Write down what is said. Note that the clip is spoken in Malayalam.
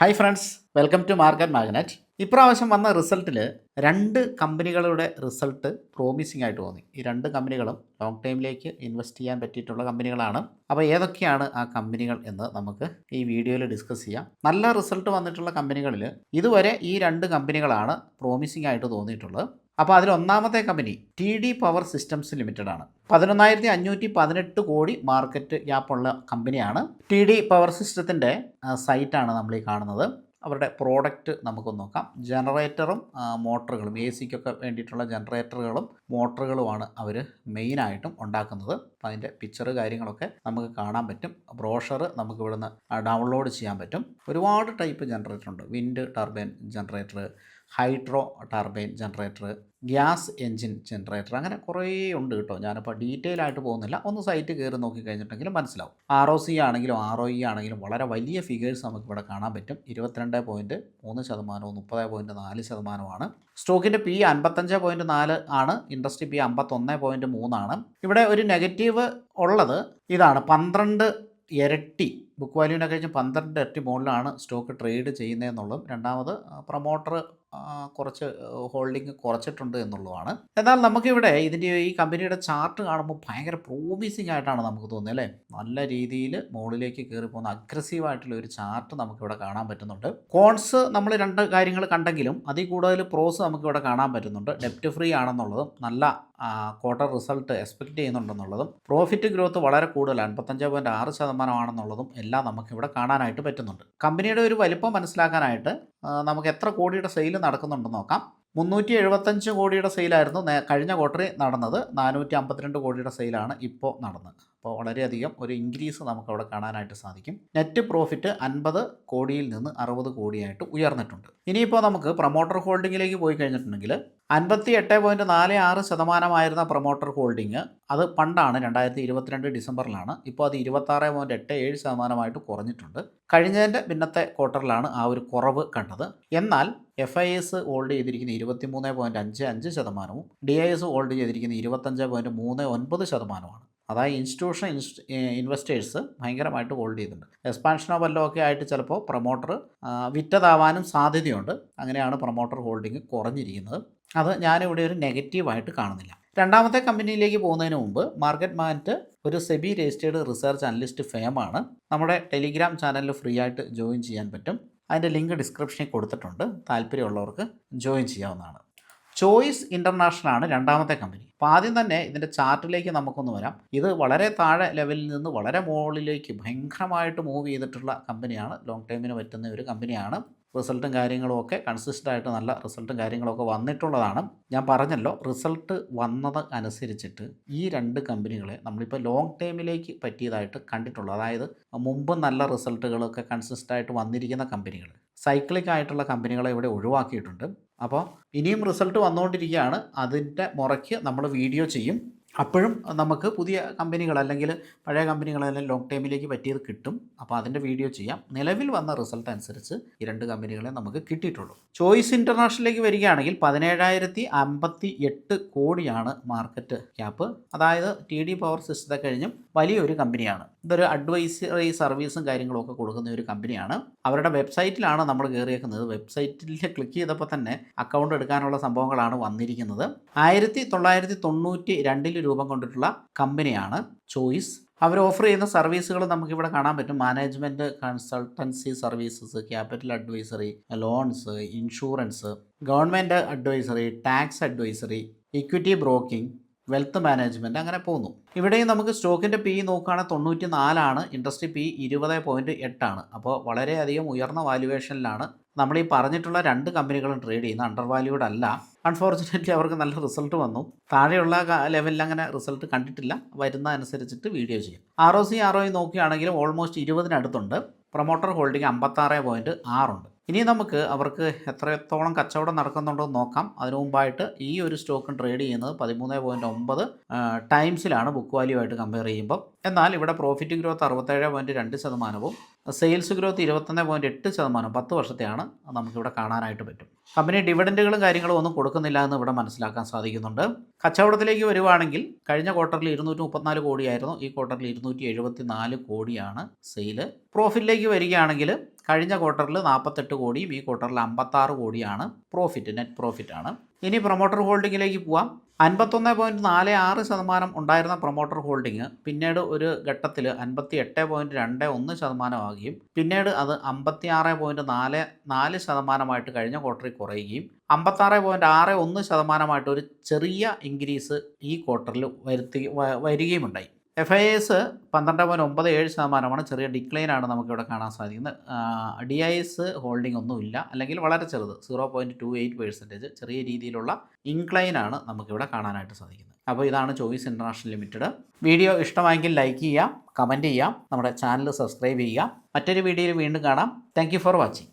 Hi friends welcome to market magnet ഇപ്രാവശ്യം വന്ന റിസൾട്ടിൽ രണ്ട് കമ്പനികളുടെ റിസൾട്ട് പ്രോമിസിംഗ് ആയിട്ട് തോന്നി. ഈ രണ്ട് കമ്പനികളും ലോങ് ടൈമിലേക്ക് ഇൻവെസ്റ്റ് ചെയ്യാൻ പറ്റിയിട്ടുള്ള കമ്പനികളാണ്. അപ്പോൾ ഏതൊക്കെയാണ് ആ കമ്പനികൾ എന്ന് നമുക്ക് ഈ വീഡിയോയിൽ ഡിസ്കസ് ചെയ്യാം. നല്ല റിസൾട്ട് വന്നിട്ടുള്ള കമ്പനികളിൽ ഇതുവരെ ഈ രണ്ട് കമ്പനികളാണ് പ്രോമിസിംഗ് ആയിട്ട് തോന്നിയിട്ടുള്ളത്. അപ്പോൾ അതിൽ ഒന്നാമത്തെ company T D power systems limited ആണ്. പതിനൊന്നായിരത്തി അഞ്ഞൂറ്റി പതിനെട്ട് കോടി മാർക്കറ്റ് ക്യാപ്പുള്ള കമ്പനിയാണ് ടി ഡി പവർ സിസ്റ്റത്തിന്റെ സൈറ്റാണ് നമ്മൾ ഈ കാണുന്നത്. അവരുടെ പ്രോഡക്റ്റ് നമുക്കൊന്ന് നോക്കാം. ജനറേറ്ററും മോട്ടറുകളും എ സിക്കൊക്കെ വേണ്ടിയിട്ടുള്ള ജനറേറ്ററുകളും മോട്ടറുകളുമാണ് അവർ മെയിനായിട്ടും ഉണ്ടാക്കുന്നത്. അപ്പോൾ അതിന്റെ പിക്ചർ കാര്യങ്ങളൊക്കെ നമുക്ക് കാണാൻ പറ്റും. ബ്രോഷർ നമുക്ക് ഇവിടുന്ന് ഡൗൺലോഡ് ചെയ്യാൻ പറ്റും. ഒരുപാട് ടൈപ്പ് ജനറേറ്റർ ഉണ്ട്. Wind turbine generator hydro turbine generator gas engine generator അങ്ങനെ കുറേ ഉണ്ട് കേട്ടോ. ഞാനിപ്പോൾ ഡീറ്റെയിൽ ആയിട്ട് പോകുന്നില്ല. ഒന്ന് സൈറ്റ് കയറി നോക്കി കഴിഞ്ഞിട്ടെങ്കിലും മനസ്സിലാവും. ആർ ഒ സി ആണെങ്കിലും ആർ ഒ ഇ ആണെങ്കിലും വളരെ വലിയ ഫിഗേഴ്സ് നമുക്ക് ഇവിടെ കാണാൻ പറ്റും. ഇരുപത്തിരണ്ട് പോയിന്റ് മൂന്ന് ശതമാനവും മുപ്പത് പോയിന്റ് നാല് ശതമാനമാണ് സ്റ്റോക്കിന്റെ പി അൻപത്തഞ്ച് പോയിന്റ് നാല് ആണ്. ഇൻഡസ്ട്രി പി അമ്പത്തൊന്ന് പോയിന്റ് മൂന്നാണ് ഇവിടെ ഒരു നെഗറ്റീവ് ഉള്ളത് ഇതാണ്. പന്ത്രണ്ട് ഇരട്ടി ബുക്ക് വാല്യൂവിനെ കഴിഞ്ഞ് പന്ത്രണ്ട് ഇരട്ടി മുകളിലാണ് സ്റ്റോക്ക് ട്രേഡ് ചെയ്യുന്നതെന്നുള്ളതും. രണ്ടാമത് പ്രൊമോട്ടർ കുറച്ച് ഹോൾഡിംഗ് കുറച്ചിട്ടുണ്ട് എന്നുള്ളതാണ്. എന്നാൽ നമുക്കിവിടെ ഇതിന്റെ ഈ കമ്പനിയുടെ ചാർട്ട് കാണുമ്പോൾ ഭയങ്കര പ്രോമിസിങ് ആയിട്ടാണ് നമുക്ക് തോന്നുന്നത് അല്ലേ? നല്ല രീതിയിൽ മുകളിലേക്ക് കയറി പോകുന്ന അഗ്രസീവായിട്ടുള്ള ഒരു ചാർട്ട് നമുക്കിവിടെ കാണാൻ പറ്റുന്നുണ്ട്. കോൺസ് നമ്മൾ രണ്ട് കാര്യങ്ങൾ കണ്ടെങ്കിലും അതിൽ കൂടുതൽ പ്രോസ് നമുക്കിവിടെ കാണാൻ പറ്റുന്നുണ്ട്. ഡെപ്റ്റ് ഫ്രീ ആണെന്നുള്ളതും നല്ല ക്വാർട്ടർ റിസൾട്ട് എക്സ്പെക്റ്റ് ചെയ്യുന്നുണ്ടെന്നുള്ളതും പ്രോഫിറ്റ് ഗ്രോത്ത് വളരെ കൂടുതലാണ് അൻപത്തഞ്ച് പോയിന്റ് ആറ് ശതമാനമാണെന്നുള്ളതും എല്ലാം നമുക്കിവിടെ കാണാനായിട്ട് പറ്റുന്നുണ്ട്. കമ്പനിയുടെ ഒരു വലിപ്പം മനസ്സിലാക്കാനായിട്ട് നമുക്ക് എത്ര കോടിയുടെ സെയിൽ നടക്കുന്നുണ്ടെന്ന് നോക്കാം. മുന്നൂറ്റി എഴുപത്തഞ്ച് കോടിയുടെ സെയിലായിരുന്നു കഴിഞ്ഞ ക്വാർട്ടറിൽ നടന്നത്. നാനൂറ്റി അമ്പത്തിരണ്ട് കോടിയുടെ സെയിലാണ് ഇപ്പോൾ നടന്നത്. അപ്പോൾ വളരെയധികം ഒരു ഇൻക്രീസ് നമുക്ക് അവിടെ കാണാനായിട്ട് സാധിക്കും. നെറ്റ് പ്രോഫിറ്റ് അൻപത് കോടിയിൽ നിന്ന് അറുപത് കോടിയായിട്ട് ഉയർന്നിട്ടുണ്ട്. ഇനിയിപ്പോൾ നമുക്ക് പ്രൊമോട്ടർ ഹോൾഡിങ്ങിലേക്ക് പോയി കഴിഞ്ഞിട്ടുണ്ടെങ്കിൽ അൻപത്തി എട്ട് പോയിന്റ് നാല് ആറ് ശതമാനമായിരുന്ന പ്രൊമോട്ടർ ഹോൾഡിങ് അത് പണ്ടാണ് രണ്ടായിരത്തി ഇരുപത്തിരണ്ട് ഡിസംബറിലാണ്. ഇപ്പോൾ അത് ഇരുപത്താറ് പോയിന്റ് എട്ട് ഏഴ് ശതമാനമായിട്ട് കുറഞ്ഞിട്ടുണ്ട്. കഴിഞ്ഞതിന്റെ പിന്നത്തെ ക്വാർട്ടറിലാണ് ആ ഒരു കുറവ് കണ്ടത്. എന്നാൽ എഫ് ഐ എസ് ഹോൾഡ് ചെയ്തിരിക്കുന്ന ഇരുപത്തി മൂന്ന് പോയിന്റ് അഞ്ച് അഞ്ച് ശതമാനവും ഡി ഐ എസ് ഹോൾഡ് ചെയ്തിരിക്കുന്ന ഇരുപത്തഞ്ച് പോയിന്റ് മൂന്ന് ഒൻപത് ശതമാനമാണ് അതായത് ഇൻസ്റ്റിറ്റ്യൂഷൻ ഇൻവെസ്റ്റേഴ്സ് ഭയങ്കരമായിട്ട് ഹോൾഡ് ചെയ്യുന്നുണ്ട് എക്സ്പാൻഷനോ വല്ലോ ഒക്കെ ആയിട്ട് ചിലപ്പോൾ പ്രൊമോട്ടർ വിറ്റതാവാനും സാധ്യതയുണ്ട്. അങ്ങനെയാണ് പ്രൊമോട്ടർ ഹോൾഡിംഗ് കുറഞ്ഞിരിക്കുന്നത്. അത് ഞാനിവിടെ ഒരു നെഗറ്റീവായിട്ട് കാണുന്നില്ല. രണ്ടാമത്തെ കമ്പനിയിലേക്ക് പോകുന്നതിന് മുമ്പ് മാർക്കറ്റ് മാറ്റ് ഒരു സെബി രജിസ്റ്റേർഡ് റിസർച്ച് അനലിസ്റ്റ് ഫേമാണ് നമ്മുടെ ടെലിഗ്രാം ചാനലിൽ ഫ്രീ ആയിട്ട് ജോയിൻ ചെയ്യാൻ പറ്റും. അതിന്റെ ലിങ്ക് ഡിസ്ക്രിപ്ഷനിൽ കൊടുത്തിട്ടുണ്ട്. താല്പര്യമുള്ളവർക്ക് ജോയിൻ ചെയ്യാവുന്നതാണ്. ചോയ്സ് ഇന്റർനാഷണൽ ആണ് രണ്ടാമത്തെ കമ്പനി. അപ്പോൾ ആദ്യം തന്നെ ഇതിന്റെ ചാർട്ടിലേക്ക് നമുക്കൊന്ന് വരാം. ഇത് വളരെ താഴെ ലെവലിൽ നിന്ന് വളരെ മുകളിലേക്ക് ഭയങ്കരമായിട്ട് മൂവ് ചെയ്തിട്ടുള്ള കമ്പനിയാണ്. ലോങ് ടൈമിന് പറ്റുന്ന ഒരു കമ്പനിയാണ്. റിസൾട്ടും കാര്യങ്ങളും ഒക്കെ കൺസിസ്റ്റന്റ് ആയിട്ട് നല്ല റിസൾട്ടും കാര്യങ്ങളൊക്കെ വന്നിട്ടുള്ളതാണ്. ഞാൻ പറഞ്ഞല്ലോ റിസൾട്ട് വന്നത് അനുസരിച്ചിട്ട് ഈ രണ്ട് കമ്പനികളെ നമ്മളിപ്പോൾ ലോങ് ടൈമിലേക്ക് പറ്റിയതായിട്ട് കണ്ടിട്ടുള്ളൂ. അതായത് മുമ്പ് നല്ല റിസൾട്ടുകളൊക്കെ കൺസിസ്റ്റന്റ് ആയിട്ട് വന്നിരിക്കുന്ന കമ്പനികൾ. സൈക്ലിക് ആയിട്ടുള്ള കമ്പനികളെ ഇവിടെ ഒഴിവാക്കിയിട്ടുണ്ട്. അപ്പോൾ ഇനിയും റിസൾട്ട് വന്നുകൊണ്ടിരിക്കുകയാണ്. അതിന്റെ മുറയ്ക്ക് നമ്മൾ വീഡിയോ ചെയ്യും. അപ്പോഴും നമുക്ക് പുതിയ കമ്പനികൾ അല്ലെങ്കിൽ പഴയ കമ്പനികളെല്ലാം ലോങ് ടൈമിലേക്ക് പറ്റിയത് കിട്ടും. അപ്പോൾ അതിന്റെ വീഡിയോ ചെയ്യാം. നിലവിൽ വന്ന റിസൾട്ട് അനുസരിച്ച് ഈ രണ്ട് കമ്പനികളെ നമുക്ക് കിട്ടിയിട്ടുള്ളൂ. ചോയ്സ് ഇന്റർനാഷണലിലേക്ക് വരികയാണെങ്കിൽ പതിനേഴായിരത്തി അമ്പത്തി എട്ട് കോടിയാണ് മാർക്കറ്റ് ക്യാപ്പ് അതായത് ടി ഡി പവർ സിസ്റ്റത്തെ കഴിഞ്ഞും വലിയൊരു കമ്പനിയാണ്. ഇതൊരു അഡ്വൈസറി സർവീസും കാര്യങ്ങളൊക്കെ കൊടുക്കുന്ന ഒരു കമ്പനിയാണ്. അവരുടെ വെബ്സൈറ്റിലാണ് നമ്മൾ കയറിയേക്കുന്നത് വെബ്സൈറ്റിൽ ക്ലിക്ക് ചെയ്തപ്പോൾ തന്നെ അക്കൗണ്ട് എടുക്കാനുള്ള സംഭവങ്ങളാണ് വന്നിരിക്കുന്നത്. ആയിരത്തി തൊള്ളായിരത്തി തൊണ്ണൂറ്റി രണ്ടിൽ രൂപം കൊണ്ടിട്ടുള്ള കമ്പനിയാണ് ചോയ്സ്. അവർ ഓഫർ ചെയ്യുന്ന സർവീസുകൾ നമുക്കിവിടെ കാണാൻ പറ്റും. Management consultancy services capital advisory loans insurance government advisory tax advisory equity broking wealth management അങ്ങനെ പോകുന്നു. ഇവിടെയും നമുക്ക് സ്റ്റോക്കിന്റെ പി നോക്കുകയാണെങ്കിൽ തൊണ്ണൂറ്റി നാലാണ് ഇൻഡസ്ട്രി പി ഇരുപത് പോയിന്റ് എട്ടാണ്. അപ്പോൾ വളരെയധികം ഉയർന്ന വാല്യുവേഷനിലാണ് നമ്മൾ ഈ പറഞ്ഞിട്ടുള്ള രണ്ട് കമ്പനികളും ട്രേഡ് ചെയ്യുന്നത്. അണ്ടർ വാല്യൂഡ് അല്ല. അൺഫോർച്ചുനേറ്റ്ലി അവർക്ക് നല്ല റിസൾട്ട് വന്നു. താഴെയുള്ള ലെവലിൽ അങ്ങനെ റിസൾട്ട് കണ്ടിട്ടില്ല. വരുന്ന അനുസരിച്ചിട്ട് വീഡിയോ ചെയ്യും. R O C R O നോക്കുകയാണെങ്കിൽ ഓൾമോസ്റ്റ് ഇരുപതിനടുത്തുണ്ട്. പ്രൊമോട്ടർ ഹോൾഡിംഗ് അമ്പത്താറ് പോയിന്റ് ആറുണ്ട്. ഇനി നമുക്ക് അവർക്ക് എത്രത്തോളം കച്ചവടം നടക്കുന്നുണ്ടോ എന്ന് നോക്കാം. അതിനു മുമ്പായിട്ട് ഈ ഒരു സ്റ്റോക്കും ട്രേഡ് ചെയ്യുന്നത് പതിമൂന്ന് പോയിന്റ് ഒമ്പത് ടൈംസിലാണ് ബുക്ക് വാല്യൂ ആയിട്ട് കമ്പയർ ചെയ്യുമ്പോൾ എന്നാൽ ഇവിടെ പ്രോഫിറ്റ് ഗ്രോത്ത് അറുപത്തേഴ് പോയിന്റ് രണ്ട് ശതമാനവും സെയിൽസ് ഗ്രോത്ത് ഇരുപത്തൊന്ന് പോയിന്റ് എട്ട് ശതമാനം പത്ത് വർഷത്തെയാണ് നമുക്കിവിടെ കാണാനായിട്ട് പറ്റും. കമ്പനി ഡിവിഡന്റുകളും കാര്യങ്ങളും ഒന്നും കൊടുക്കുന്നില്ല എന്ന് ഇവിടെ മനസ്സിലാക്കാൻ സാധിക്കുന്നുണ്ട്. കച്ചവടത്തിലേക്ക് വരുവാണെങ്കിൽ കഴിഞ്ഞ ക്വാർട്ടറിൽ ഇരുന്നൂറ്റി മുപ്പത്തിനാല് കോടിയായിരുന്നു ഈ ക്വാർട്ടറിൽ ഇരുന്നൂറ്റി എഴുപത്തി നാല് കോടിയാണ് സെയിൽ പ്രോഫിറ്റിലേക്ക് വരികയാണെങ്കിൽ കഴിഞ്ഞ ക്വാർട്ടറിൽ നാൽപ്പത്തെട്ട് കോടിയും ഈ ക്വാർട്ടറിൽ അമ്പത്താറ് കോടിയാണ് പ്രോഫിറ്റ് നെറ്റ് പ്രോഫിറ്റ് ആണ്. ഇനി പ്രൊമോട്ടർ ഹോൾഡിങ്ങിലേക്ക് പോവാം. അൻപത്തൊന്ന് പോയിന്റ് നാല് ആറ് ശതമാനം ഉണ്ടായിരുന്ന പ്രൊമോട്ടർ ഹോൾഡിംഗ് പിന്നീട് ഒരു ഘട്ടത്തിൽ അൻപത്തി എട്ട് പോയിന്റ് രണ്ട് ഒന്ന് ശതമാനമാകുകയും പിന്നീട് അത് അമ്പത്തി ആറ് പോയിന്റ് നാല് നാല് ശതമാനമായിട്ട് കഴിഞ്ഞ ക്വാർട്ടറിൽ കുറയുകയും അമ്പത്താറ് പോയിന്റ് ആറ് ഒന്ന് ശതമാനമായിട്ട് ഒരു ചെറിയ ഇൻക്രീസ് ഈ ക്വാർട്ടറിൽ വരുത്തി വരികയും വരികയുമുണ്ടായി. എഫ് ഐ എസ് പന്ത്രണ്ട് പോയിന്റ് ഒമ്പത് ഏഴ് ശതമാനമാണ്. ചെറിയ ഡിക്ലൈനാണ് നമുക്കിവിടെ കാണാൻ സാധിക്കുന്നത്. ഡി ഐ എസ് ഹോൾഡിംഗ് ഒന്നുമില്ല അല്ലെങ്കിൽ വളരെ ചെറുത് zero point two eight percentage ചെറിയ രീതിയിലുള്ള ഇൻക്ലൈനാണ് നമുക്കിവിടെ കാണാനായിട്ട് സാധിക്കുന്നത്. അപ്പോൾ ഇതാണ് ചോയ്സ് ഇന്റർനാഷണൽ ലിമിറ്റഡ്. വീഡിയോ ഇഷ്ടമായെങ്കിൽ ലൈക്ക് ചെയ്യാം കമന്റ് ചെയ്യാം നമ്മുടെ ചാനൽ സബ്സ്ക്രൈബ് ചെയ്യുക മറ്റൊരു വീഡിയോയിൽ വീണ്ടും കാണാം. Thank for watching